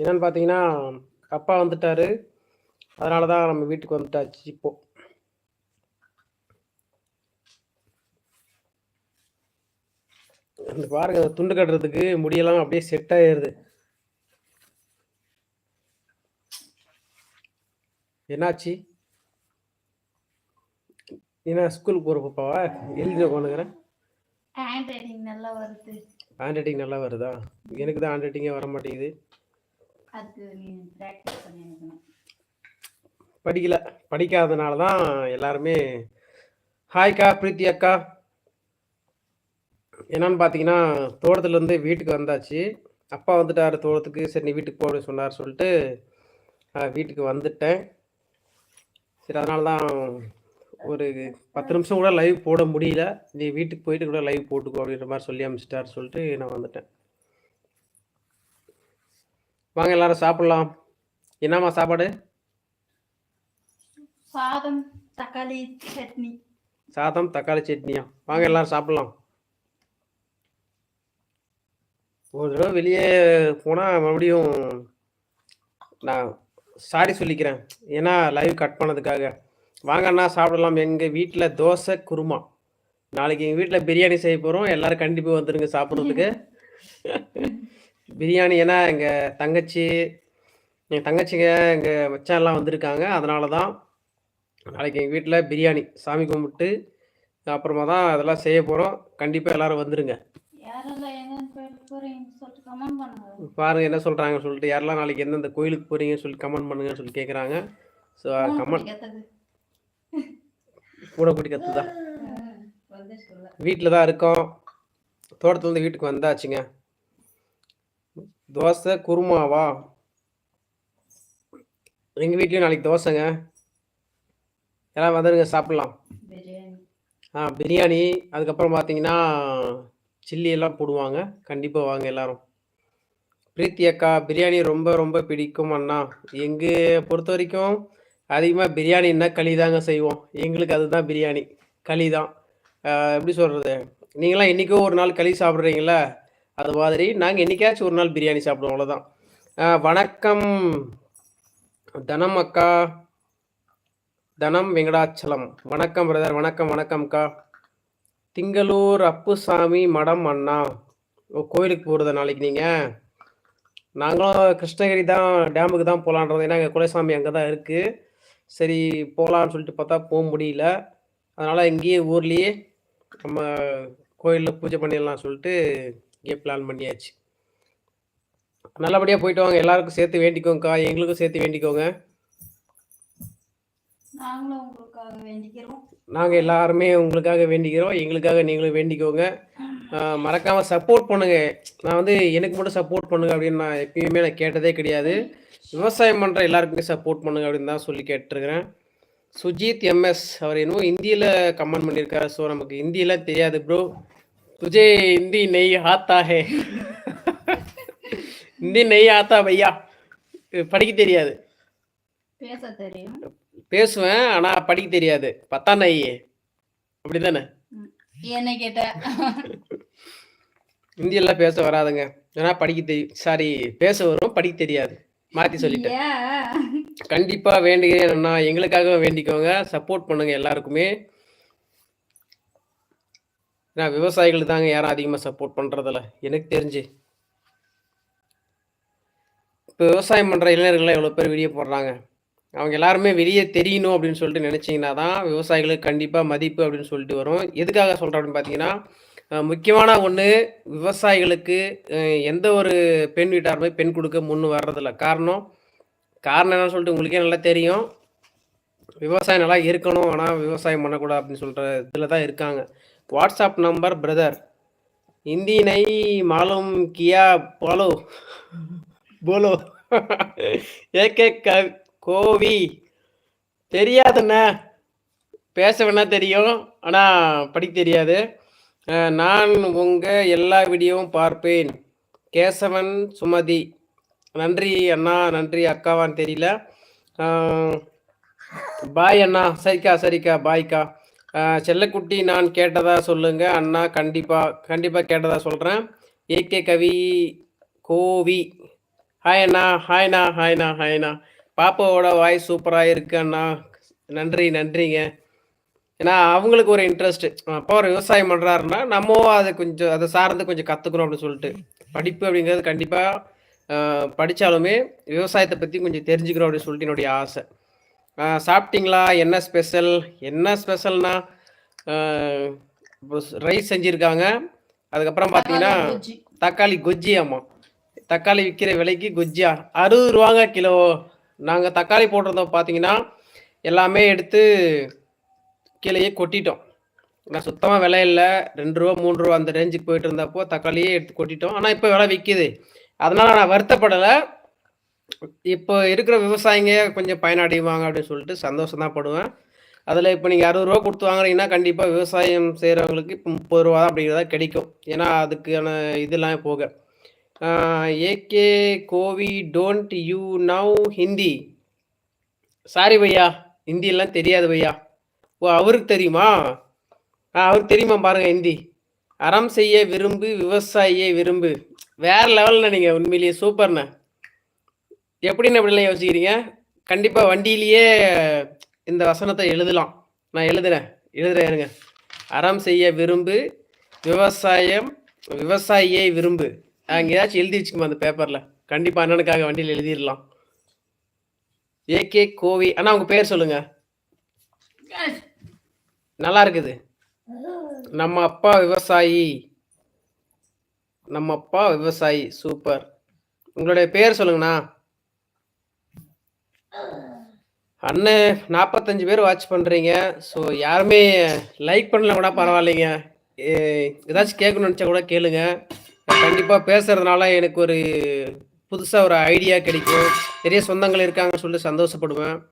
என்னன்னு பார்த்தீங்கன்னா, அப்பா வந்துட்டாரு. அதனால தான் நம்ம வீட்டுக்கு வந்துட்டாச்சு இப்போ. இந்த பாருங்க துண்டு கட்டுறதுக்கு முடியெல்லாம் அப்படியே செட் ஆயிடுது என்னாச்சு? என்ன ஸ்கூலுக்கு போகிற பாப்பாவா? எழுதி உட்காந்துக்கிறேன். ஹேண்ட் ரைட்டிங் நல்லா வருது. ஹேண்ட் ரைட்டிங் நல்லா வருதா? எனக்கு தான் ஹேண்ட் ரைட்டிங்கே வர மாட்டேங்குது. படிக்கல. படிக்காதனால தான் எல்லாருமே ஹாய்க்கா, பிரீத்தி அக்கா. என்னன்னு பார்த்தீங்கன்னா, தோட்டத்துலேருந்து வீட்டுக்கு வந்தாச்சு. அப்பா வந்துட்டாரு தோட்டத்துக்கு. சரி நீ வீட்டுக்கு போ அப்படின்னு சொன்னார் சொல்லிட்டு, வீட்டுக்கு வந்துட்டேன். சரி அதனால தான் ஒரு 10 நிமிஷம் கூட லைவ் போட முடியல. நீ வீட்டுக்கு போயிட்டு கூட லைவ் போட்டுக்கோ அப்படின்ற மாரி சொல்லி அனுப்பிச்சுட்டாரு சொல்லிட்டு நான் வந்துட்டேன். வாங்க எல்லாரும் சாப்பிடலாம். என்னம்மா சாப்பாடு? சாதம், தக்காளி சட்னி. சாதம், தக்காளி சட்னியா? வாங்க எல்லாரும் சாப்பிடலாம். ஒரு தடவ வெளியே போனா மறுபடியும் நான் சாரி சொல்லிக்கிறேன். ஏன்னா லைவ் கட் பண்ணதுக்காக. வாங்க அண்ணா சாப்பிடலாம். எங்க வீட்ல தோசை, குருமா. நாளைக்கு எங்க வீட்ல பிரியாணி செய்ய போறோம். எல்லாரும் கண்டிப்பா வந்துருங்க சாப்பிடுறதுக்கு. பிரியாணி ஏன்னா எங்க தங்கச்சி, என் தங்கச்சிங்க, எங்க மச்சான்லாம் வந்திருக்காங்க. அதனால தான் நாளைக்கு எங்க வீட்ல பிரியாணி. சாமி கும்பிட்டு அப்புறமா தான் அதெல்லாம் செய்ய போறோம். கண்டிப்பா எல்லாரும் பண்ணுங்க. பாருங்க என்ன சொல்றாங்கன்னு சொல்லிட்டு, யாரெல்லாம் நாளைக்கு எந்தெந்த கோயிலுக்கு போறீங்கன்னு சொல்லி கமெண்ட் பண்ணுங்கன்னு சொல்லி கேட்குறாங்க. ஸோ கமெண்ட் கூட பிடிக்கிறது தான் வீட்டில் தான் இருக்கோம். தோட்டத்துலேருந்து வீட்டுக்கு வந்தாச்சுங்க. தோசை, குருமாவா? எங்கள் வீட்லேயும் நாளைக்கு தோசைங்க. எல்லாம் வந்துருங்க சாப்பிட்லாம் ஆ பிரியாணி, அதுக்கப்புறம் பார்த்தீங்கன்னா, சில்லி எல்லாம் போடுவாங்க. கண்டிப்பாக வாங்க எல்லாரும். பிரீத்தி அக்கா, பிரியாணி ரொம்ப ரொம்ப பிடிக்கும் அண்ணா. எங்கள் பொறுத்த வரைக்கும் அதிகமாக பிரியாணின்னா களி தாங்க செய்வோம். எங்களுக்கு அதுதான் பிரியாணி. களி தான். எப்படி சொல்கிறது நீங்களாம் என்றைக்கோ ஒரு நாள் களி சாப்பிட்றீங்களா அது மாதிரி நாங்கள் என்னைக்காச்சும் ஒரு நாள் பிரியாணி சாப்பிடுவோம் அவ்வளோதான். வணக்கம் தனம் அக்கா. தனம் வெங்கடாச்சலம். வணக்கம் பிரதர். வணக்கம் வணக்கம்க்கா. திங்களூர் அப்புசாமி மடம் அண்ணா. ஓ கோயிலுக்கு போறதா நாளைக்கு நீங்கள் நாங்களும் கிருஷ்ணகிரி தான் டேமுக்கு தான் போகலான்றது ஏன்னா எங்கள் குலசாமி அங்கே தான் இருக்குது சரி போலான்னு சொல்லிட்டு பார்த்தா போ முடியல. அதனால இங்கேயே ஊர்லயே நம்ம கோயில்ல பூஜை பண்ணிடலாம்னு சொல்லிட்டு இங்கேயே பிளான் பண்ணியாச்சு. நல்லபடியா போயிட்டு வாங்க. எல்லாருக்கும் சேர்த்து வேண்டிக்கோங்கக்கா. எங்களுக்கும் சேர்த்து வேண்டிக்கோங்க. நாங்களும் உங்களுக்காக வேண்டிக்கிறோம். நாங்க எல்லாருமே உங்களுக்காக வேண்டிக்கிறோம். எங்களுக்காக நீங்களும் வேண்டிக்கோங்க. அ மறக்காம சப்போர்ட் பண்ணுங்க. நான் வந்து எனக்கு மட்டும் சப்போர்ட் பண்ணுங்க அப்படின்னு நான் எப்பயுமே நான் கேட்டதே கிடையாது. விவசாயம் பண்ணுற எல்லாருக்குமே சப்போர்ட் பண்ணுங்க அப்படின்னு தான் சொல்லி கேட்டிருக்கிறேன். சுஜித் எம்எஸ் அவர் என்னமோ இந்தியில் கமெண்ட் பண்ணியிருக்காரு. ஸோ நமக்கு ஹிந்தியெல்லாம் தெரியாது ப்ரோ சுஜய் இந்தி நெய் ஆத்தா ஹே. ஹிந்தி நெய் ஆத்தா பையா. படிக்க தெரியாது. பேச தெரியும். பேசுவேன் ஆனால் படிக்க தெரியாது. பத்தா நெய். அப்படிதானே? என்ன கேட்ட. ஹிந்தி பேச வராதுங்க. ஏன்னா படிக்க தெரியும் சாரி பேச வரும் படிக்க தெரியாது. மாத்தி சொல்லிட்டேன். கண்டிப்பா வேண்டுகிறேன் அண்ணா. எங்களுக்காக வேண்டிக்கோங்க. சப்போர்ட் பண்ணுங்க எல்லாருக்குமே. ஏன்னா விவசாயிகளுக்கு தாங்க யாரும் அதிகமா சப்போர்ட் பண்றதில்ல. எனக்கு தெரிஞ்சு. இப்ப விவசாயம் பண்ற இளைஞர்கள்லாம் எவ்வளோ பேர் வீடியோ போடுறாங்க. அவங்க எல்லாருமே வெளிய தெரியணும் அப்படின்னு சொல்லிட்டு நினைச்சீங்கன்னா தான் விவசாயிகளுக்கு கண்டிப்பா மதிப்பு அப்படின்னு சொல்லிட்டு வரும். எதுக்காக சொல்றேன் அப்படின்னு பார்த்தீங்கன்னா, முக்கியமான ஒன்று விவசாயிகளுக்கு எந்த ஒரு பெண் வீட்டாருமே பெண் கொடுக்க முன் வர்றதில்ல. காரணம் காரணம் என்னன்னு சொல்லிட்டு உங்களுக்கே நல்லா தெரியும். விவசாயம் நல்லா இருக்கணும் ஆனால் விவசாயம் பண்ணக்கூடாது அப்படின்னு சொல்கிற இதில் தான் இருக்காங்க. WhatsApp number brother. இந்தி நை மாலும் கியா போலோ. போலோ. ஏகே க கோவி. தெரியாதுண்ண. பேச வேணா தெரியும் ஆனால் படிக்க தெரியாது. நான் உங்க எல்லா வீடியோவும் பார்ப்பேன். கேசவன் சுமதி. நன்றி அண்ணா. நன்றி அக்காவான்னு தெரியல. பாய் அண்ணா. சரிக்கா சரிக்கா. பாய்க்கா. செல்லக்குட்டி நான் கேட்டதா சொல்லுங்க அண்ணா. கண்டிப்பாக கண்டிப்பாக கேட்டதா சொல்கிறேன் A K Kavi Kovi hi ஹாய்ண்ணா ஹாய்ண்ணா ஹாய்ண்ணா பாப்பாவோட வாய்ஸ் சூப்பராக இருக்கு அண்ணா நன்றி நன்றிங்க ஏன்னா அவங்களுக்கு ஒரு இன்ட்ரெஸ்ட் அப்பா ஒரு விவசாயம் பண்ணுறாருன்னா நம்ம அதை கொஞ்சம் அதை சார்ந்து கொஞ்சம் கற்றுக்கணும் அப்படின்னு சொல்லிட்டு. படிப்பு அப்படிங்கிறது கண்டிப்பாக படித்தாலுமே விவசாயத்தை பற்றி கொஞ்சம் தெரிஞ்சுக்கணும் அப்படின்னு சொல்லிட்டு என்னுடைய ஆசை. சாப்பிட்டீங்களா? என்ன ஸ்பெஷல் என்ன ஸ்பெஷல்னா ரைஸ் செஞ்சுருக்காங்க. அதுக்கப்புறம் பார்த்தீங்கன்னா. தக்காளி கொஜ்ஜி. ஆமாம் தக்காளி விற்கிற விலைக்கு கொஜ்ஜியா அறுபது ரூபாங்க கிலோ. நாங்கள் தக்காளி போட்டிருந்தோம் பார்த்தீங்கன்னா எல்லாமே எடுத்து கீழேயே கொட்டிட்டோம். நான் சுத்தமாக விலை இல்லை. ரெண்டு ரூபா மூணு ரூபா அந்த ரேஞ்சுக்கு போயிட்டு இருந்தப்போ தக்காளியே எடுத்து கொட்டிட்டோம். ஆனால் இப்போ விலை விற்கிது அதனால் நான் வருத்தப்படலை. இப்போ இருக்கிற விவசாயிங்க கொஞ்சம் பயனடைவாங்க அப்படின்னு சொல்லிட்டு சந்தோஷம் தான் படுவேன். அதில் இப்போ நீங்கள் அறுபது ரூபா கொடுத்து வாங்குறீங்கன்னா கண்டிப்பாக விவசாயம் செய்கிறவங்களுக்கு இப்போ முப்பது ரூபா தான் அப்படிங்கிறதா கிடைக்கும். ஏன்னா அதுக்கான இதெல்லாம் போக. AK Kovi don't you know Hindi sorry பையா. ஹிந்தியெல்லாம் தெரியாது பையா. ஓ அவருக்கு தெரியுமா? ஆ அவருக்கு தெரியுமா பாருங்க ஹிந்தி. அறம் செய்ய விரும்பு விவசாயியை விரும்பு. வேற லெவலில் நீங்கள் உண்மையிலேயே சூப்பர்ண்ணே. எப்படின்னு அப்படிலாம் யோசிக்கிறீங்க? கண்டிப்பாக வண்டியிலேயே இந்த வசனத்தை எழுதலாம். நான் எழுதுறேன் எழுதுறேன் இருங்க. அறம் செய்ய விரும்பு விவசாயம் விவசாயியை விரும்பு. அங்கே ஏதாச்சும் எழுதி வச்சுக்கோமா அந்த பேப்பரில் கண்டிப்பாக அண்ணனுக்காக வண்டியில் எழுதிடலாம். ஏகே கோவி அண்ணா உங்கள் பேர் சொல்லுங்க. நல்லா இருக்குது நம்ம அப்பா விவசாயி. நம்ம அப்பா விவசாயி சூப்பர். உங்களுடைய பேர் சொல்லுங்கண்ணா. அண்ணன் நாற்பத்தஞ்சு பேர் வாட்ச் பண்ணுறீங்க ஸோ யாருமே லைக் பண்ணல கூட பரவாயில்லைங்க. ஏ- ஏதாச்சும் கேட்கணும்னு நினச்சா கூட கேளுங்க. கண்டிப்பாக பேசுறதுனால எனக்கு ஒரு புதுசாக ஒரு ஐடியா கிடைக்கும். நிறைய சொந்தங்கள் இருக்காங்கன்னு சொல்லி சந்தோஷப்படுவேன்.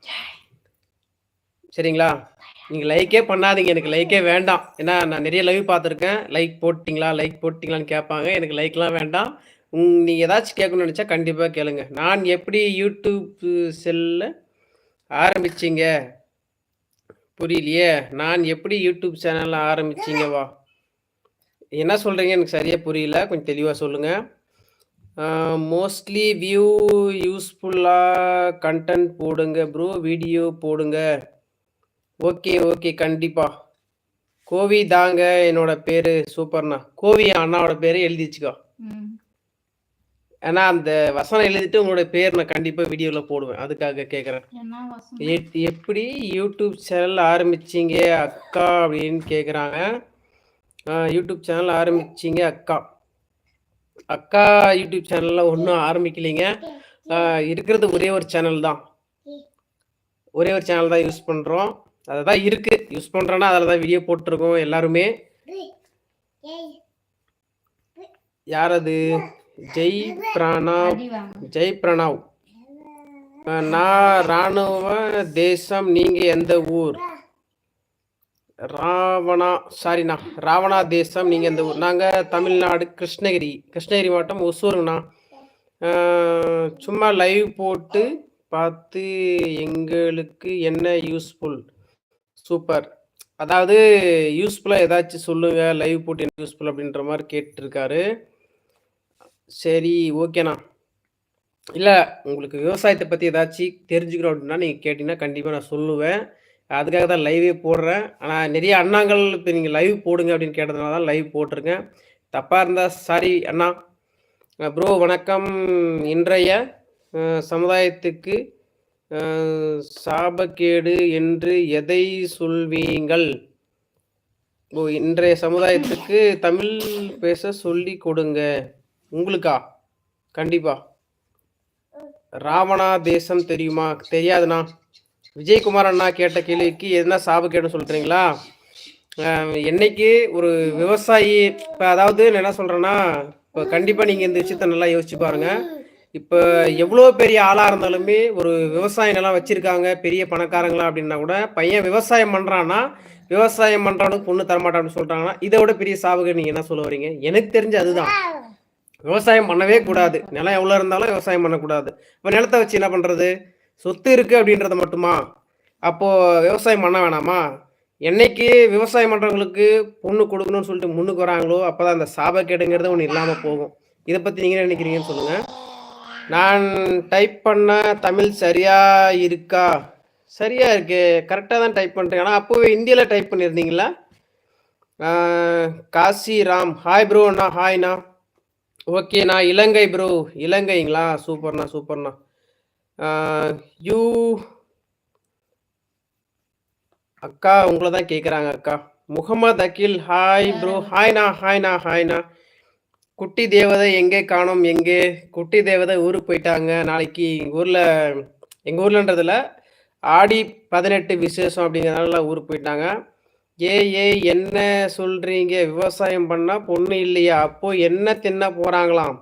சரிங்களா? நீங்கள் லைக்கே பண்ணாதீங்க. எனக்கு லைக்கே வேண்டாம். ஏன்னா நான் நிறைய லைவ் பார்த்துருக்கேன். லைக் போட்டிங்களா? லைக் போட்டிங்களான்னு கேட்பாங்க. எனக்கு லைக்லாம் வேண்டாம். உங் நீங்கள் ஏதாச்சும் கேட்கணும்னு நினச்சா கண்டிப்பாக கேளுங்க. நான் எப்படி யூடியூப் செல்ல ஆரம்பிச்சிங்க? புரியலையே. நான் எப்படி யூடியூப் சேனலில் ஆரம்பிச்சிங்க? வா. என்ன சொல்கிறீங்க எனக்கு சரியாக புரியல. கொஞ்சம் தெளிவாக சொல்லுங்கள் மோஸ்ட்லி வியூ யூஸ்ஃபுல்லாக கண்டென்ட் போடுங்க ப்ரோ வீடியோ போடுங்க. ஓகே ஓகே கண்டிப்பா. கோவி தாங்க என்னோட பேரு சூப்பர்ண்ணா. கோவி அண்ணாவோட பேரு எழுதி வச்சுக்கோ. ஏன்னா அந்த வசனம் எழுதிட்டு உங்களோட பேர் நான் கண்டிப்பா வீடியோல போடுவேன். அதுக்காக கேக்குறேன். எப்படி யூடியூப் சேனல் ஆரம்பிச்சீங்க அக்கா அப்படின்னு கேக்குறாங்க. யூடியூப் சேனல் ஆரம்பிச்சீங்க அக்கா. அக்கா யூடியூப் சேனல்ல ஒன்றும் ஆரம்பிக்கலைங்க. இருக்கிறது ஒரே ஒரு சேனல் தான் ஒரே ஒரு சேனல் தான் யூஸ் பண்ணுறோம் அதுதான் இருக்கு. யூஸ் பண்றேன்னா அதில் தான் வீடியோ போட்டிருக்கோம் எல்லாருமே. யார் அது ஜெய் பிரணாவ். ஜெய் பிரணாவ். நான் ராணுவ தேசம் நீங்கள் எந்த ஊர்? ராவணா சாரிண்ணா ராவணா தேசம் நீங்கள் எந்த ஊர்? நாங்கள் தமிழ்நாடு கிருஷ்ணகிரி. கிருஷ்ணகிரி மாவட்டம் ஒசூருங்கண்ணா. சும்மா லைவ் போட்டு பார்த்து எங்களுக்கு என்ன யூஸ்ஃபுல் சூப்பர். அதாவது யூஸ்ஃபுல்லாக ஏதாச்சும் சொல்லுங்கள் லைவ் போட்டு யூஸ்ஃபுல் அப்படின்ற மாதிரி கேட்டிருக்காரு. சரி ஓகேண்ணா இல்லை உங்களுக்கு விவசாயத்தை பற்றி ஏதாச்சும் தெரிஞ்சுக்கணும் அப்படின்னா நீங்கள் கேட்டிங்கன்னா கண்டிப்பாக நான் சொல்லுவேன். அதுக்காக தான் லைவே போடுறேன். ஆனால் நிறைய அண்ணாங்கள் இப்போ நீங்கள் லைவ் போடுங்க அப்படின்னு கேட்டதுனால தான் லைவ் போட்டிருக்கேன். தப்பாக இருந்தால் சாரி அண்ணா. ப்ரோ வணக்கம். இன்றைய சமுதாயத்துக்கு சாபக்கேடு என்று எதை சொல்வீங்கள்? ஓ இன்றைய சமுதாயத்துக்கு தமிழ் பேச சொல்லி கொடுங்க. உங்களுக்கா? கண்டிப்பா. ராவணா தேசம் தெரியுமா? தெரியாதுண்ணா. விஜயகுமார் அண்ணா கேட்ட கேள்விக்கு என்ன சாப சொல்கிறீங்களா சொல்றீங்களா என்னைக்கு ஒரு விவசாயி இப்போ அதாவது என்ன சொல்றேன்னா இப்போ கண்டிப்பாக நீங்கள் இந்த விஷயத்த நல்லா யோசிச்சு பாருங்க. இப்போ எவ்வளோ பெரிய ஆளாக இருந்தாலுமே ஒரு விவசாய நிலம் வச்சிருக்காங்க பெரிய பணக்காரங்களா அப்படின்னா கூட பையன் விவசாயம் பண்ணுறான்னா விவசாயம் பண்ணுறவனுக்கு பொண்ணு தரமாட்டான்னு சொல்கிறாங்கன்னா இதை விட பெரிய சாபகை நீங்கள் என்ன சொல்ல வரீங்க? எனக்கு தெரிஞ்சு அதுதான். விவசாயம் பண்ணவே கூடாது. நிலம் எவ்வளோ இருந்தாலும் விவசாயம் பண்ணக்கூடாது. இப்போ நிலத்தை வச்சு என்ன பண்ணுறது சொத்து இருக்குது அப்படின்றத மட்டுமா? அப்போது விவசாயம் பண்ண வேணாமா? என்னைக்கு விவசாயம் பண்ணுறவங்களுக்கு பொண்ணு கொடுக்கணும்னு சொல்லிட்டு முன்னுக்கு வராங்களோ அப்போ தான் அந்த சாபக்கேடுங்கிறது ஒன்று இல்லாமல் போகும். இதை பற்றி நீங்கள் என்ன நினைக்கிறீங்கன்னு சொல்லுங்கள் நான் டைப் பண்ண தமிழ் சரியா இருக்கா? சரியா இருக்கு. கரெக்டாக தான் டைப் பண்ணுறேன் ஆனால் அப்போவே இந்தியாவில் டைப் பண்ணியிருந்தீங்களா? காசி ராம் ஹாய் ப்ரோ அண்ணா. ஹாய்ண்ணா ஓகேண்ணா இலங்கை ப்ரோ இலங்கைங்களா? சூப்பர்ண்ணா சூப்பர்ண்ணா யூ அக்கா உங்களை தான் கேட்குறாங்க அக்கா. முகமது அகில் ஹாய் ப்ரோ ஹாய்ண்ணா ஹாய்ண்ணா ஹாய்ண்ணா குட்டி தேவதை எங்கே காணோம் எங்கே? குட்டி தேவதை ஊருக்கு போயிட்டாங்க. நாளைக்கு எங்கள் ஊரில் எங்கள் ஊர்லன்றதுல ஆடி பதினெட்டு விசேஷம் அப்படிங்கிறனால ஊருக்கு போயிட்டாங்க. ஏ ஏ என்ன சொல்கிறீங்க விவசாயம் பண்ணால் பொண்ணு இல்லையா? அப்போ என்ன தின்ன போகிறாங்களாம்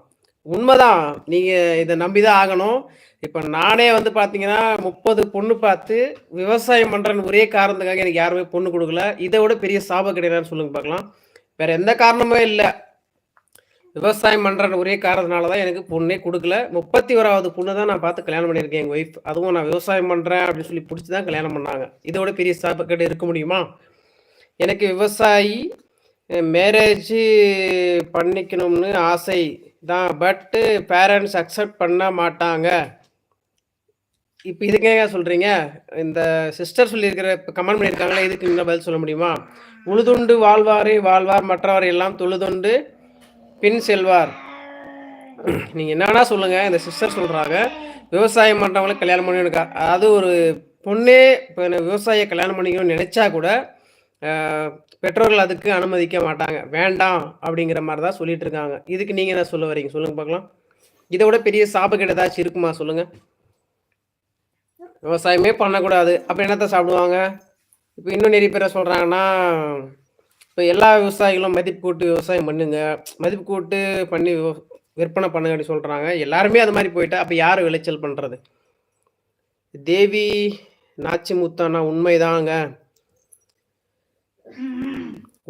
உண்மைதான். நீங்கள் இதை நம்பி தான் ஆகணும். இப்போ நானே வந்து பார்த்தீங்கன்னா முப்பது பொண்ணு பார்த்து விவசாயம் பண்ணுறேன்னு ஒரே காரணத்துக்காக எனக்கு யாருமே பொண்ணு கொடுக்கல. இதை விட பெரிய சாபம் கிடையாதுன்னு சொல்லுங்க பார்க்கலாம். வேற எந்த காரணமே இல்லை. விவசாயம் பண்ணுற ஒரே காரணத்தினால தான் எனக்கு பொண்ணே கொடுக்கல. முப்பத்தி ஓராவது பொண்ணு தான் நான் பார்த்து கல்யாணம் பண்ணியிருக்கேன் எங்கள் ஒய்ஃப் அதுவும் நான் விவசாயம் பண்ணுறேன் அப்படின்னு சொல்லி பிடிச்சி தான் கல்யாணம் பண்ணாங்க. இதோட பெரிய சாப்பாடு இருக்க முடியுமா? எனக்கு விவசாயி மேரேஜ் பண்ணிக்கணும்னு ஆசை தான். பட்டு பேரண்ட்ஸ் அக்செப்ட் பண்ண மாட்டாங்க. இப்போ இதுக்கு ஏங்க சொல்கிறீங்க இந்த சிஸ்டர் சொல்லியிருக்கிற இப்போ கமெண்ட் பண்ணியிருக்காங்களே இதுக்கு இன்னும் பதில் சொல்ல முடியுமா? உழுதுண்டு வாழ்வாரே வாழ்வார் மற்றவர் எல்லாம் தொழுதுண்டு பின் செல்வார். நீங்கள் என்னன்னா சொல்லுங்கள் இந்த சிஸ்டர் சொல்கிறாங்க விவசாயம் பண்ணுறவங்களுக்கு கல்யாணம் பண்ணி அது ஒரு பொண்ணே இப்போ விவசாய கல்யாணம் பண்ணிக்கணும்னு நினச்சா கூட பெற்றோர்கள் அதுக்கு அனுமதிக்க மாட்டாங்க. வேண்டாம் அப்படிங்கிற மாதிரி தான் சொல்லிட்டு இருக்காங்க. இதுக்கு நீங்கள் என்ன சொல்ல வரீங்க? சொல்லுங்கள் பார்க்கலாம். இதை விட பெரிய சாபக்கேடு ஏதாச்சும் இருக்குமா? சொல்லுங்கள் விவசாயமே பண்ணக்கூடாது. அப்போ என்னத்தை சாப்பிடுவாங்க? இப்போ இன்னும் நிறைய பேரை சொல்கிறாங்கன்னா இப்போ எல்லா விவசாயிகளும் மதிப்பு கூட்டு விவசாயம் பண்ணுங்க. மதிப்பு கூட்டு பண்ணி விற்பனை பண்ணுங்க அப்படின்னு சொல்கிறாங்க எல்லாருமே அது மாதிரி போயிட்டா அப்போ யார் விளைச்சல் பண்ணுறது தேவி நாச்சி முத்தானா உண்மைதாங்க.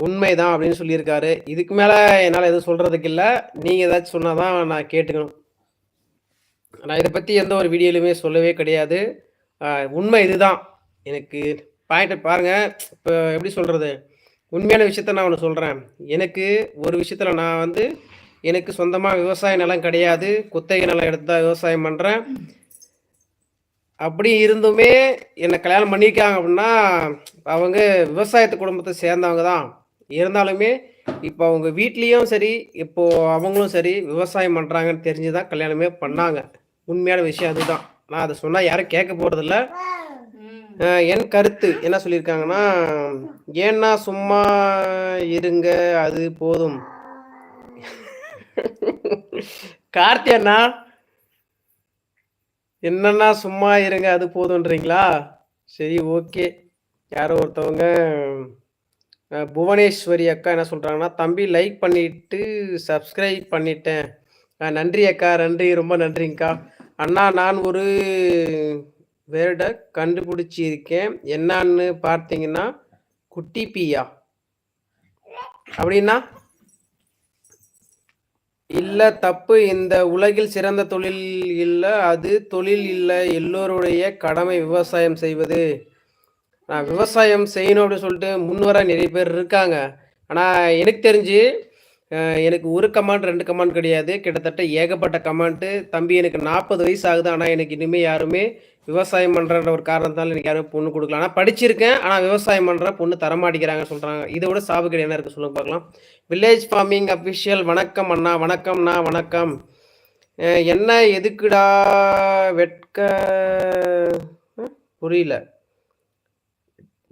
உண்மைதான் அப்படின்னு சொல்லியிருக்காரு. இதுக்கு மேலே என்னால் எதுவும் சொல்கிறதுக்கு இல்லை. நீங்கள் ஏதாச்சும் சொன்னால் தான் நான் கேட்டுக்கணும். நான் இதை பற்றி எந்த ஒரு வீடியோலையுமே சொல்லவே கிடையாது. உண்மை இதுதான். எனக்கு பாயிண்ட் பாருங்கள் இப்போ எப்படி சொல்கிறது உண்மையான விஷயத்த நான் ஒன்று சொல்கிறேன் எனக்கு ஒரு விஷயத்தில் நான் வந்து எனக்கு சொந்தமாக விவசாய நிலம் கிடையாது. குத்தகை நிலம் எடுத்து தான் விவசாயம் பண்ணுறேன் அப்படி இருந்துமே என்னை கல்யாணம் பண்ணியிருக்காங்க அப்படின்னா அவங்க விவசாயத்து குடும்பத்தை சேர்ந்தவங்க தான் இருந்தாலுமே இப்போ அவங்க வீட்லேயும் சரி இப்போது அவங்களும் சரி விவசாயம் பண்ணுறாங்கன்னு தெரிஞ்சு தான் கல்யாணமே பண்ணாங்க. உண்மையான விஷயம் அதுதான். நான் அதை சொன்னால் யாரும் கேட்க போகிறதில்ல என் கருத்து என்ன சொல்லியிருக்காங்கன்னா ஏன்னா சும்மா இருங்க அது போதும். கார்த்தி அண்ணா என்னன்னா சும்மா இருங்க அது போதுன்றீங்களா சரி ஓகே. யாரோ ஒருத்தவங்க புவனேஸ்வரி அக்கா என்ன சொல்கிறாங்கன்னா தம்பி லைக் பண்ணிட்டு சப்ஸ்கிரைப் பண்ணிட்டேன். நன்றி அக்கா நன்றி ரொம்ப நன்றிங்கக்கா. அண்ணா நான் ஒரு வேர்டை கண்டுபிடிச்சிருக்கேன். என்னன்னு பார்த்தீங்கன்னா குட்டி பியா. அப்படின்னா இல்லை தப்பு. இந்த உலகில் சிறந்த தொழில் இல்லை அது தொழில் இல்லை. எல்லோருடைய கடமை விவசாயம் செய்வது. நான் விவசாயம் செய்யணும் அப்படின்னு சொல்லிட்டு முன்வர நிறைய பேர் இருக்காங்க. ஆனால் எனக்கு தெரிஞ்சு எனக்கு ஒரு கமாண்ட் ரெண்டு கமாண்ட் கிடையாது. கிட்டத்தட்ட ஏகப்பட்ட கமாண்ட்டு தம்பி எனக்கு நாற்பது வயசு ஆகுது. ஆனால் எனக்கு இனிமேல் யாருமே விவசாயம் பண்ணுற ஒரு காரணத்தால் எனக்கு யாரும் பொண்ணு கொடுக்கல. ஆனால் படிச்சிருக்கேன். ஆனால் விவசாயம் பண்ணுற பொண்ணு தரமாட்டேங்கிறாங்கன்னு சொல்கிறாங்க இதை விட சாபக்கேடு என்ன இருக்குது சொல்லுங்க பார்க்கலாம். வில்லேஜ் ஃபார்மிங் அஃபிஷியல் வணக்கம் அண்ணா. வணக்கம்ண்ணா. வணக்கம். என்ன எதுக்குடா வெட்க புரியல.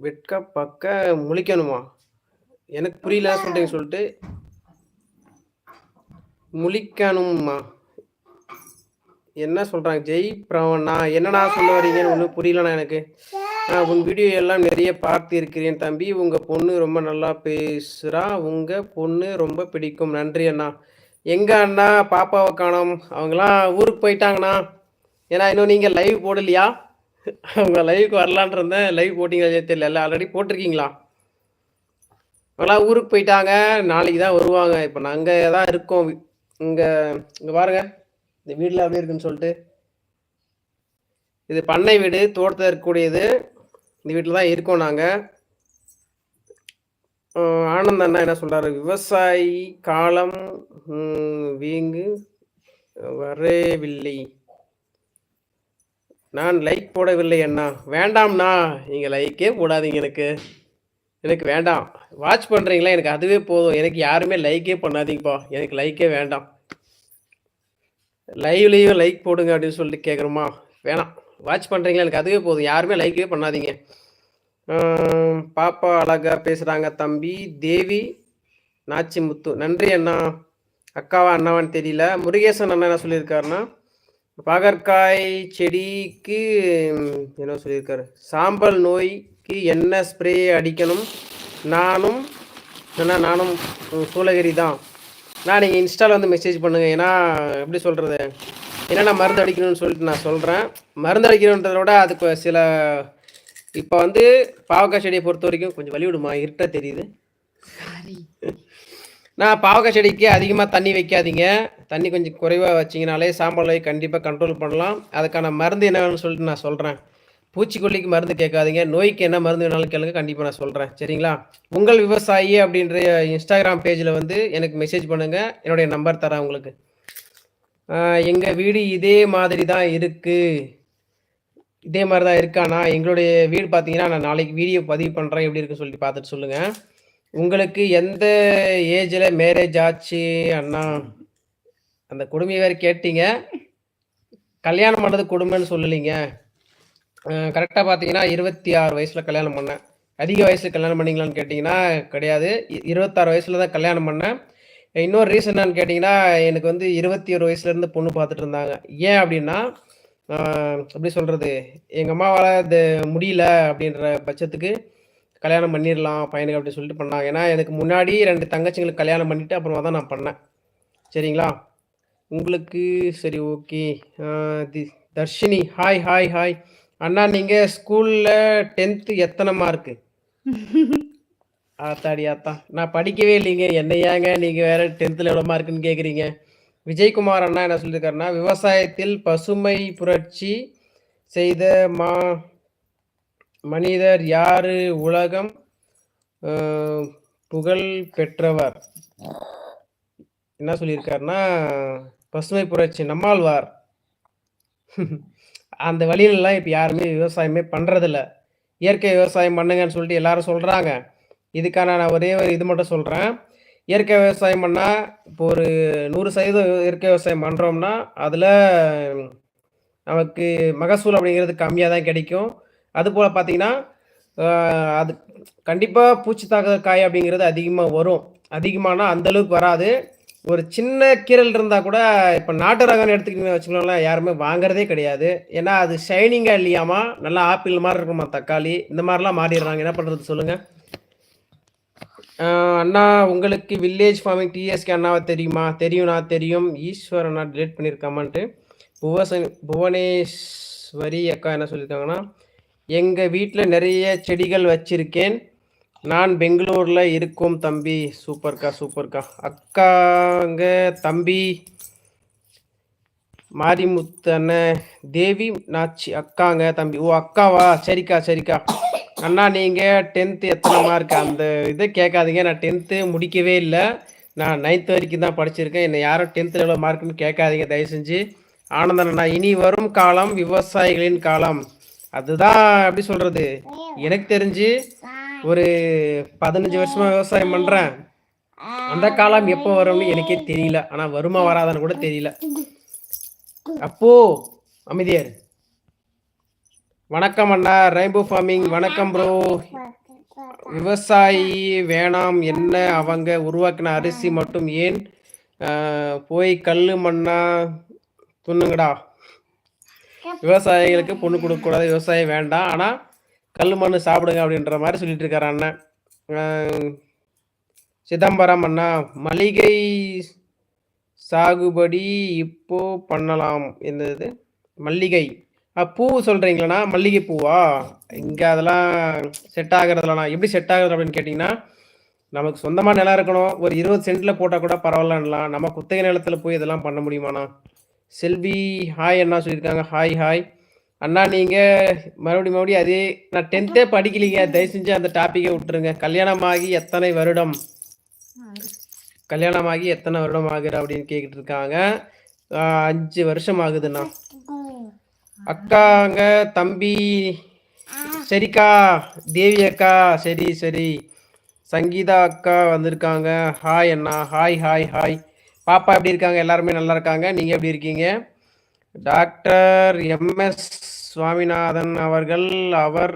வெட்க பக்க முழிக்கணுமா? எனக்கு புரியல சொல்றீங்க சொல்லிட்டு முழிக்கணுமா என்ன சொல்றாங்க? ஜெய் பிரவண்ணா என்னண்ணா சொல்ல வரீங்கன்னு ஒன்றும் புரியலண்ணா எனக்கு. நான் உன் வீடியோ எல்லாம் நிறைய பார்த்து இருக்கிறேன் தம்பி. உங்க பொண்ணு ரொம்ப நல்லா பேசுறா. உங்க பொண்ணு ரொம்ப பிடிக்கும். நன்றி அண்ணா. எங்க அண்ணா? பாப்பாவை காணோம். அவங்களாம் ஊருக்கு போயிட்டாங்கண்ணா. ஏன்னா இன்னும் நீங்க லைவ் போடலையா? அவங்க லைவுக்கு வரலான் இருந்தேன். லைவ் போட்டிங்களா தெரியல. ஆல்ரெடி போட்டிருக்கீங்களா? அவங்களாம் ஊருக்கு போயிட்டாங்க. நாளைக்கு தான் வருவாங்க. இப்போ நாங்கள் தான் இருக்கோம். இங்கே இங்கே பாருங்கள் இந்த வீட்டில் எப்படி இருக்குன்னு சொல்லிட்டு. இது பண்ணை வீடு தோட்டத்தில் இருக்கக்கூடியது. இந்த வீட்டில் தான் இருக்கோம் நாங்கள் ஆனந்த் அண்ணா என்ன சொல்கிறாரு விவசாயி காலம் வீங்கு வரவில்லை. நான் லைக் போடவில்லை அண்ணா. வேண்டாம்ண்ணா. நீங்கள் லைக்கே போடாதீங்க எனக்கு. எனக்கு வேண்டாம். வாட்ச் பண்ணுறீங்களா எனக்கு அதுவே போதும். எனக்கு யாருமே லைக்கே பண்ணாதீங்கப்பா. எனக்கு லைக்கே வேண்டாம். லைவ்லேயும் லைக் போடுங்க அப்படின்னு சொல்லிட்டு கேட்குறோமா வேணாம். வாட்ச் பண்ணுறீங்களா எனக்கு அதுவே போதும். யாருமே லைக்கே பண்ணாதீங்க. பாப்பா அழகா பேசுகிறாங்க தம்பி. தேவி நாச்சிமுத்து. நன்றி அண்ணா. அக்காவா அண்ணாவான்னு தெரியல. முருகேசன் அண்ணா என்ன சொல்லியிருக்காருன்னா பாகற்காய் செடிக்கு என்ன சொல்லியிருக்காரு? சாம்பல் நோய்க்கு என்ன ஸ்ப்ரே அடிக்கணும்? நானும் என்ன நானும் சூளகிரி தான் நான் நீங்கள் இன்ஸ்டாவில் வந்து மெசேஜ் பண்ணுங்கள் ஏன்னா எப்படி சொல்கிறது என்னென்ன மருந்து அடிக்கணும்னு சொல்லிட்டு நான் சொல்கிறேன் மருந்து அடிக்கணுன்றத விட அதுக்கு சில இப்போ வந்து பாவக்காய் செடியை பொறுத்த வரைக்கும் கொஞ்சம் வழி விடுமா இருட்டாக தெரியுது நான் பாவக்காய் செடிக்கு அதிகமாக தண்ணி வைக்காதீங்க. தண்ணி கொஞ்சம் குறைவாக வச்சிங்கனாலே சாம்பல் கண்டிப்பாக கண்ட்ரோல் பண்ணலாம். அதுக்கான மருந்து என்னன்னு சொல்லிட்டு நான் சொல்கிறேன் பூச்சிக்கொல்லிக்கு மருந்து கேட்காதீங்க. நோய்க்கு என்ன மருந்து வேணாலும் கேளுங்க. கண்டிப்பாக நான் சொல்கிறேன் சரிங்களா? உங்கள் விவசாயி அப்படின்ற இன்ஸ்டாகிராம் பேஜில் வந்து எனக்கு மெசேஜ் பண்ணுங்கள் என்னுடைய நம்பர் தரேன் உங்களுக்கு. எங்கள் வீடு இதே மாதிரி தான் இருக்குது இதே மாதிரி தான் இருக்கானா எங்களுடைய வீடு பார்த்தீங்கன்னா நான் நாளைக்கு வீடியோ பதிவு பண்ணுறேன் எப்படி இருக்குன்னு சொல்லி பார்த்துட்டு சொல்லுங்கள் உங்களுக்கு எந்த ஏஜில் மேரேஜ் ஆச்சு? அண்ணா அந்த கொடுமையை வேறு கேட்டீங்க. கல்யாணம் பண்ணது கொடுமைன்னு சொல்லலைங்க. கரெக்டாக பார்த்தீங்கன்னா இருபத்தி ஆறு வயசில் கல்யாணம் பண்ணேன். அதிக வயசில் கல்யாணம் பண்ணிங்களான்னு கேட்டிங்கன்னா கிடையாது. இருபத்தாறு வயசில் தான் கல்யாணம் பண்ணேன். இன்னொரு ரீசன் என்னன்னு கேட்டிங்கன்னா எனக்கு வந்து இருபத்தி ஒரு வயசுலேருந்து பொண்ணு பார்த்துட்டு இருந்தாங்க. ஏன் அப்படின்னா எப்படி சொல்கிறது எங்கள் அம்மாவால் இது முடியல அப்படின்ற பட்சத்துக்கு கல்யாணம் பண்ணிடலாம் பையனுக்கு அப்படின்னு சொல்லிட்டு பண்ணாங்க. ஏன்னா எனக்கு முன்னாடி ரெண்டு தங்கச்சிங்களுக்கு கல்யாணம் பண்ணிவிட்டு அப்புறமா தான் நான் பண்ணேன். சரிங்களா? உங்களுக்கு சரி ஓகே தி தர்ஷினி ஹாய் ஹாய் ஹாய் அண்ணா நீங்கள் ஸ்கூலில் டென்த்து எத்தனை மார்க்கு ஆத்தாடி ஆத்தா. நான் படிக்கவே இல்லைங்க. என்ன ஏங்க நீங்கள் வேற டென்த்தில் எவ்வளோ மார்க்குன்னு கேட்குறீங்க விஜயகுமார் அண்ணா என்ன சொல்லியிருக்காருன்னா விவசாயத்தில் பசுமை புரட்சி செய்த மா மனிதர் யாரு? உலகம் புகழ் பெற்றவர். என்ன சொல்லியிருக்காருன்னா பசுமை புரட்சி நம்மாழ்வார். அந்த வழியிலலாம் இப்போ யாருமே விவசாயமே பண்ணுறதில்ல இயற்கை விவசாயம் பண்ணுங்கன்னு சொல்லிட்டு எல்லாரும் சொல்கிறாங்க இதுக்கான நான் ஒரே ஒரு இது மட்டும் சொல்கிறேன் இயற்கை விவசாயம் பண்ணால் இப்போ ஒரு நூறு சதவீதம் இயற்கை விவசாயம் பண்ணுறோம்னா அதில் நமக்கு மகசூல் அப்படிங்கிறது கம்மியாக தான் கிடைக்கும். அதுபோல் பார்த்தீங்கன்னா அது கண்டிப்பாக பூச்சி தாக்குதல் காய் அப்படிங்கிறது அதிகமாக வரும். அதிகமானால் அந்தளவுக்கு வராது. ஒரு சின்ன கீரல் இருந்தால் கூட இப்போ நாட்டு ரகம்னு எடுத்துக்கிட்டீங்கன்னு வச்சுக்கோங்களேன் யாருமே வாங்குறதே கிடையாது. ஏன்னா அது ஷைனிங்காக இல்லையாமா? நல்லா ஆப்பிள் மாதிரி இருக்குமா தக்காளி? இந்த மாதிரிலாம் மாறிடுறாங்க. என்ன பண்ணுறது சொல்லுங்கள் அண்ணா உங்களுக்கு வில்லேஜ் ஃபார்மிங் டிஎஸ்கே அண்ணாவை தெரியுமா? தெரியும்ண்ணா தெரியும். ஈஸ்வர் அண்ணா டிலேட் பண்ணியிருக்காமான்ட்டு புவசன் புவனேஸ்வரி அக்கா என்ன சொல்லியிருக்காங்கன்னா எங்கள் வீட்டில் நிறைய செடிகள் வச்சிருக்கேன். நான் பெங்களூரில் இருக்கும் தம்பி. சூப்பர்க்கா சூப்பர்க்கா. அக்காங்க தம்பி மாரிமுத்தன தேவி நாச்சி அக்காங்க தம்பி. ஓ அக்காவா? சரிக்கா சரிக்கா. அண்ணா நீங்கள் டென்த்து எத்தனை மார்க் அந்த இதை கேட்காதீங்க. நான் டென்த்து முடிக்கவே இல்லை. நான் நைன்த் வரைக்கும் தான் படிச்சிருக்கேன். என்னை யாரும் டென்த்தில் எவ்வளோ மார்க்குன்னு கேட்காதீங்க தயவு செஞ்சு ஆனந்தன் அண்ணா இனி வரும் காலம் விவசாயிகளின் காலம். அதுதான் எப்படி சொல்கிறது எனக்கு தெரிஞ்சு ஒரு பதினஞ்சு வருஷமா விவசாயம் பண்ணுறேன் அந்த காலம் எப்போ வரும்னு எனக்கே தெரியல. ஆனால் வருமா வராதான்னு கூட தெரியல. அப்போ அமைதியார் வணக்கம் அண்ணா. ரெயின்போ ஃபார்மிங் வணக்கம் ப்ரோ விவசாயி வேணாம். என்ன அவங்க உருவாக்கின அரிசி மட்டும் ஏன் போய் கல் மண்ணா துண்ணுங்கடா? விவசாயிகளுக்கு பொண்ணு கொடுக்கக்கூடாது. விவசாயம் வேண்டாம். ஆனால் கல் மண் சாப்பிடுங்க அப்படின்ற மாதிரி சொல்லிட்டு இருக்காரு அண்ணன் சிதம்பரம் அண்ணா மளிகை சாகுபடி இப்போ பண்ணலாம். என்னது மல்லிகை. பூ சொல்கிறீங்களண்ணா மல்லிகை பூவா? இங்கே அதெல்லாம் செட் ஆகுறதுலண்ணா எப்படி செட் ஆகுறது அப்படின்னு கேட்டிங்கன்னா நமக்கு சொந்தமாக நிலம் இருக்கணும். ஒரு இருபது சென்ட்டில் போட்டால் கூட பரவாயில்லலாம் நம்ம குத்தகை நிலத்தில் போய் இதெல்லாம் பண்ண முடியுமாண்ணா? செல்வி ஹாய் அண்ணா சொல்லியிருக்காங்க. ஹாய் ஹாய் அண்ணா நீங்கள் மறுபடியும் மறுபடியும் அதே நான் டென்த்தே படிக்கலீங்க. தயவு செஞ்சு அந்த டாப்பிக்கை விட்டுருங்க. கல்யாணமாகி எத்தனை வருடம்? கல்யாணமாகி எத்தனை வருடம் ஆகுற அப்படின்னு கேட்டுட்டு இருக்காங்க அஞ்சு வருஷம் ஆகுதுண்ணா அக்காங்க தம்பி சரிக்கா தேவி அக்கா சரி சரி. சங்கீதா அக்கா வந்திருக்காங்க. ஹாய் அண்ணா. ஹாய் ஹாய் ஹாய் பாப்பா எப்படி இருக்காங்க? எல்லாருமே நல்லா இருக்காங்க. நீங்கள் எப்படி இருக்கீங்க? டாக்டர் எம்எஸ் சுவாமிநாதன் அவர்கள் அவர்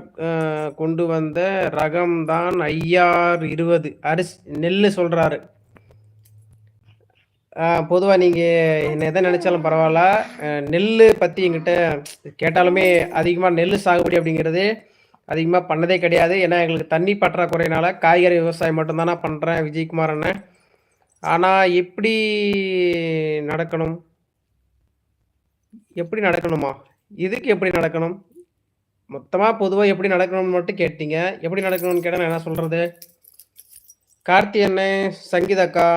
கொண்டு வந்த ரகம்தான் ஐஆர் இருபது. அரிசி நெல் சொல்கிறாரு பொதுவாக நீங்கள் என்ன எதை நினச்சாலும் பரவாயில்ல. நெல் பற்றி எங்கிட்ட கேட்டாலுமே அதிகமாக நெல் சாகுபடி அப்படிங்கிறது அதிகமாக பண்ணதே கிடையாது. ஏன்னா எங்களுக்கு தண்ணி பற்றாக்குறையினால காய்கறி விவசாயம் மட்டும்தானா பண்ணுறேன் விஜயகுமார் அண்ணன். ஆனால் எப்படி நடக்கணும்? எப்படி நடக்கணுமா? இதுக்கு எப்படி நடக்கணும்? மொத்தமாக பொதுவாக எப்படி நடக்கணும்னு மட்டும் கேட்டீங்க. எப்படி நடக்கணும்னு கேட்டால் நான் என்ன சொல்கிறது கார்த்தி அண்ணன் சங்கீதா அக்கா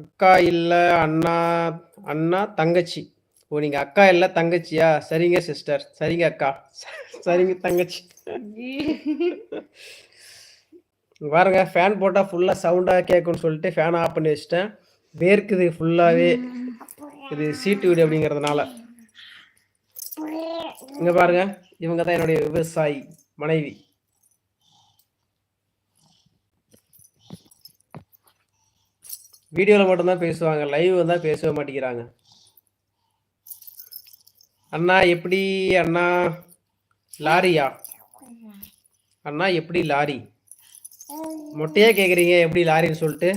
அக்கா இல்லை அண்ணா அண்ணா தங்கச்சி. ஓ நீங்கள் அக்கா இல்லை தங்கச்சியா? சரிங்க சிஸ்டர். சரிங்க அக்கா. சரிங்க தங்கச்சி. பாருங்க ஃபேன் போட்டால் ஃபுல்லாக சவுண்டாக கேட்கும்னு சொல்லிட்டு ஃபேன் ஆஃப் பண்ணி வச்சிட்டேன். வேர்க்குது ஃபுல்லாகவே இது சீட்டு வீடு அப்படிங்கிறதுனால. இங்க பாருங்க இவங்க தான் என்னுடைய விவசாயி மனைவி. வீடியோவில் மட்டும்தான் பேசுவாங்க லைவ் தான் பேசவே மாட்டேங்கிறாங்க. அண்ணா எப்படி அண்ணா லாரியா? அண்ணா எப்படி லாரி? மொட்டையா கேக்குறீங்க எப்படி லாரின்னு சொல்லிட்டு.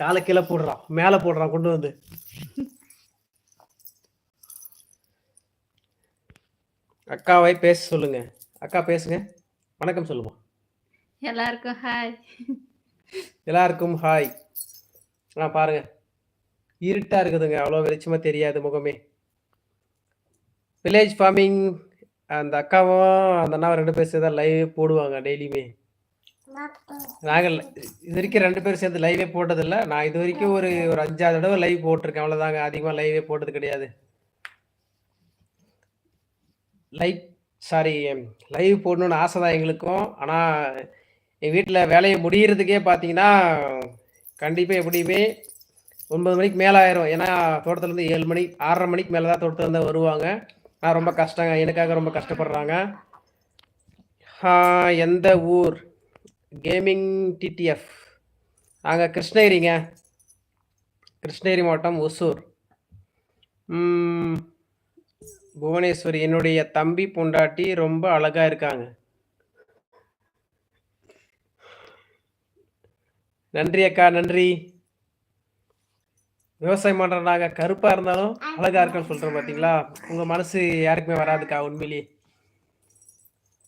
காலை கீழே போடுறான் மேலே போடுறான் கொண்டு வந்து. அக்காவை பேச சொல்லுங்க. அக்கா பேசுங்க. வணக்கம் சொல்லுமா. எல்லாருக்கும் ஹாய் எல்லாருக்கும் ஹாய் ஆ பாருங்க. இருட்டா இருக்குதுங்க. அவ்வளோ வெளிச்சமா தெரியாது முகமே. வில்லேஜ் ஃபார்மிங் அந்த அக்காவும் அந்த அண்ணாவும் ரெண்டு பேர் சேர்ந்து லைவ் போடுவாங்க டெய்லியுமே நாங்கள் இது வரைக்கும் ரெண்டு பேரும் சேர்ந்து லைவே போட்டதில்ல. நான் இது வரைக்கும் ஒரு ஒரு அஞ்சாறு தடவை லைவ் போட்டிருக்கேன். அவ்வளோதாங்க அதிகமாக லைவே போட்டது கிடையாது. லைக் சாரி லைவ் போடணும்னு ஆசை தான் எங்களுக்கும். ஆனால் எங்கள் வீட்டில் வேலையை முடிகிறதுக்கே பார்த்தீங்கன்னா கண்டிப்பாக எப்படியுமே ஒன்பது மணிக்கு மேலே ஆயிரும். ஏன்னா தோட்டத்துலேருந்து ஏழு மணி ஆறரை மணிக்கு மேலே தான் தோட்டத்துலேருந்து வருவாங்க. நான் ரொம்ப கஷ்டங்க. எனக்காக ரொம்ப கஷ்டப்படுறாங்க. எந்த ஊர்? கேமிங் டிடிஎஃப் நாங்கள் கிருஷ்ணகிரிங்க. கிருஷ்ணகிரி மாவட்டம் ஒசூர். புவனேஸ்வரி என்னுடைய தம்பி பொண்டாட்டி ரொம்ப அழகா இருக்காங்க. நன்றி அக்கா நன்றி. விவசாயம் பண்றனாங்க கருப்பா இருந்தாலும் அழகா இருக்குன்னு சொல்றேன் பாத்தீங்களா? உங்க மனசு யாருக்குமே வராதுக்கா உண்மையிலேயே.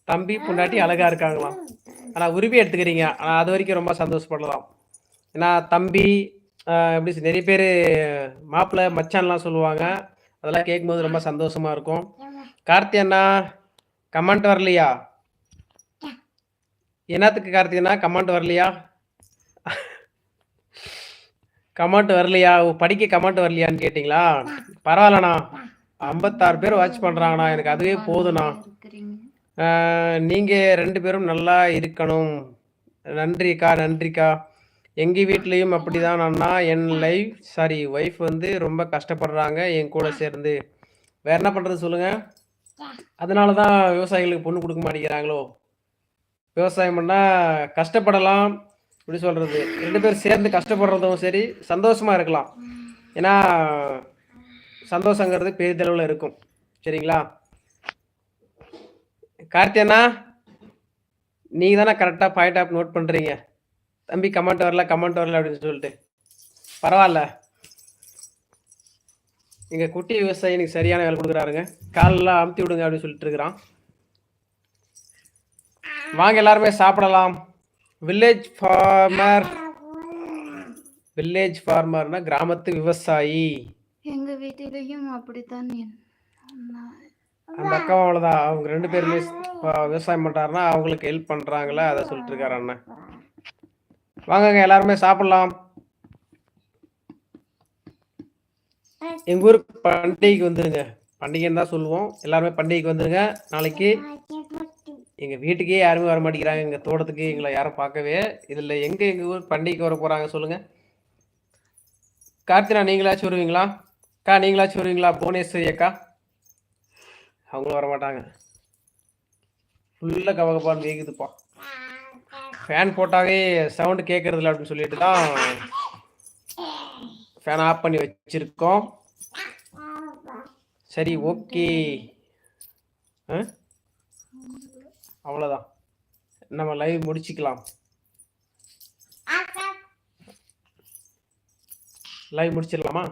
தம்பி பொண்டாட்டி அழகா இருக்காங்களாம். ஆனா உரிமை எடுத்துக்கிறீங்க. ஆனா அது வரைக்கும் ரொம்ப சந்தோஷப்படலாம். ஏன்னா தம்பி எப்படி நிறைய பேர் மாப்பிள்ளை மச்சான்லாம் சொல்லுவாங்க. அதெல்லாம் கேட்கும்போது ரொம்ப சந்தோஷமா இருக்கும். கார்த்தி அண்ணா கமெண்ட் வரலையா? என்னத்துக்கு கார்த்தி அண்ணா கமெண்ட் வரலையா? கமெண்ட் வரலையா? படிக்க கமெண்ட் வரலையான்னு கேட்டிங்களா? பரவாயில்லண்ணா. ஐம்பத்தாறு பேர் வாட்ச் பண்ணுறாங்கண்ணா எனக்கு அதுவே போதுண்ணா. இருக்கிறீங்க ஆஹ் நீங்க ரெண்டு பேரும் நல்லா இருக்கணும். நன்றிக்கா நன்றிக்கா. எங்க வீட்லயும் அப்படிதான் அண்ணா. என் லைஃப் சாரி ஒய்ஃப் வந்து ரொம்ப கஷ்டப்படுறாங்க என் கூட சேர்ந்து. வேற என்ன பண்றது சொல்லுங்க? அதனால தான் விவசாயிகளுக்கு பொண்ணு கொடுக்க மாட்டேங்கிறாங்களோ? விவசாயம் பண்ணா கஷ்டப்படலாம். இப்படி சொல்றது? ரெண்டு பேரும் சேர்ந்து கஷ்டப்படுறதும் சரி சந்தோஷமா இருக்கலாம். ஏன்னா சந்தோஷங்கிறது பெரிதளவில் இருக்கும். சரிங்களா? கார்த்தியண்ணா நீங்க தானே கரெக்டாக பாயிண்ட் ஆஃப் நோட் பண்றீங்க. தம்பி கமெண்ட் வரல கமெண்ட் வரல அப்படின்னு சொல்லிட்டு. பரவாயில்ல. எங்க குட்டி விவசாயி எனக்கு சரியான வேலை கொடுக்குறாருங்க. காலெல்லாம் அமுத்தி விடுங்க அப்படின்னு சொல்லிட்டு இருக்கிறான். வாங்க எல்லாருமே சாப்பிடலாம். வில்லேஜ் ஃபார்மர் வில்லேஜ் ஃபார்மர்னா கிராமத்து விவசாயி. எங்க வீட்டிலையும் அப்படித்தான். அந்த அக்காவும் அவ்வளோதான் அவங்க ரெண்டு பேருமே விவசாயம் பண்றாருன்னா அவங்களுக்கு ஹெல்ப் பண்றாங்களா அதை சொல்லிட்டு இருக்காரு அண்ணன். வாங்கங்க எல்லாருமே சாப்பிடலாம். எங்க ஊர் பண்டிகைக்கு வந்துருங்க. பண்டிகைன்னு தான் சொல்லுவோம். எல்லாருமே பண்டிகைக்கு வந்துருங்க. நாளைக்கு எங்க வீட்டுக்கே யாருமே வர மாட்டேங்கிறாங்க. எங்க தோட்டத்துக்கு எங்களை யாரும் பார்க்கவே இதுல எங்க எங்க ஊர் பண்டிகைக்கு வர போறாங்க சொல்லுங்க. கார்த்தினா நீங்களாச்சும் வருவீங்களா? அக்கா நீங்களாச்சும் வருவீங்களா? புவனேஸ்வரி அக்கா. அவங்களும் வர மாட்டாங்க ஃபுல்லாக கவகப்பான்னு கேட்குதுப்பா ஃபேன் போட்டாவே சவுண்டு கேட்கறதில்ல அப்படின்னு சொல்லிட்டு தான் ஃபேன் ஆஃப் பண்ணி வச்சிருக்கோம். சரி ஓகே அவ்வளோதான் நம்ம லைவ் முடிச்சுக்கலாம். லைவ் முடிச்சிடலாமா?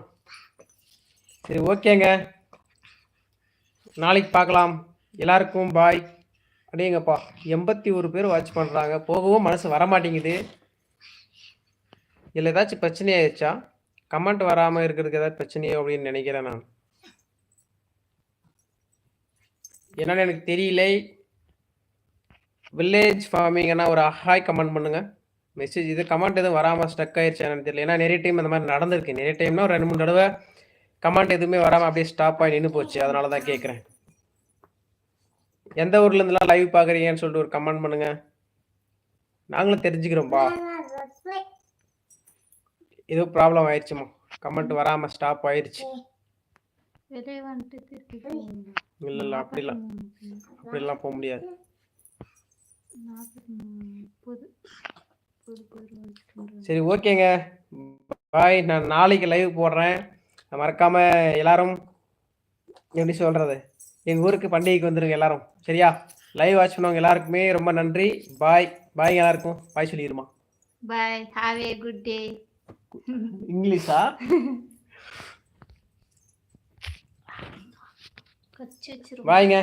சரி ஓகேங்க நாளைக்கு பார்க்கலாம். எல்லாருக்கும் பாய் அடேங்கப்பா எண்பத்தி ஒரு பேர் வாட்ச் பண்ணுறாங்க போகவும் மனசு வர மாட்டேங்குது இதில் ஏதாச்சும் பிரச்சனை ஆயிடுச்சா கமெண்ட் வராமல் இருக்கிறதுக்கு ஏதாவது பிரச்சனையோ அப்படின்னு நினைக்கிறேன் நான். என்னன்னு எனக்கு தெரியல. வில்லேஜ் ஃபார்மிங்கன்னா ஒரு ஹாய் கமெண்ட் பண்ணுங்க. மெசேஜ் இது கமெண்ட் எதுவும் வராமல் ஸ்டக் ஆயிடுச்சு எனக்கு தெரியல. ஏன்னா நிறைய டைம் அந்த மாதிரி நடந்திருக்கு. நிறைய டைம்னா ஒரு ரெண்டு மூணு தடவை கமெண்ட் எதுவுமே வராமல் அப்படியே ஸ்டாப் ஆகி நின்று போச்சு. அதனால தான் கேட்குறேன் எந்த ஊர்ல இருந்துலாம் லைவ் பார்க்குறீங்கன்னு சொல்லிட்டு ஒரு கமெண்ட் பண்ணுங்க. நாங்களும் தெரிஞ்சுக்கிறோம்ப்பா ஏதோ ப்ராப்ளம் ஆயிடுச்சுமா. கமெண்ட் வராமல் ஸ்டாப் ஆயிடுச்சு. இல்லை இல்லை அப்படிலாம். அப்படிலாம் போக முடியாது. சரி ஓகேங்க. பாய் நான் நாளைக்கு லைவ் போடுறேன். மறக்காம எல்லாரும் எப்படி சொல்றது? எங்க ஊருக்கு பண்டிகைக்கு வந்துருங்க எல்லாரும். சரியா? லைவ் வாட்ச் பண்ணவங்க எல்லாருக்குமே ரொம்ப நன்றி. பாய் பாய் எல்லாருக்கும். Bye சொல்லிடுமா? Bye have a good day இங்கிலீஷா? பாய்ங்க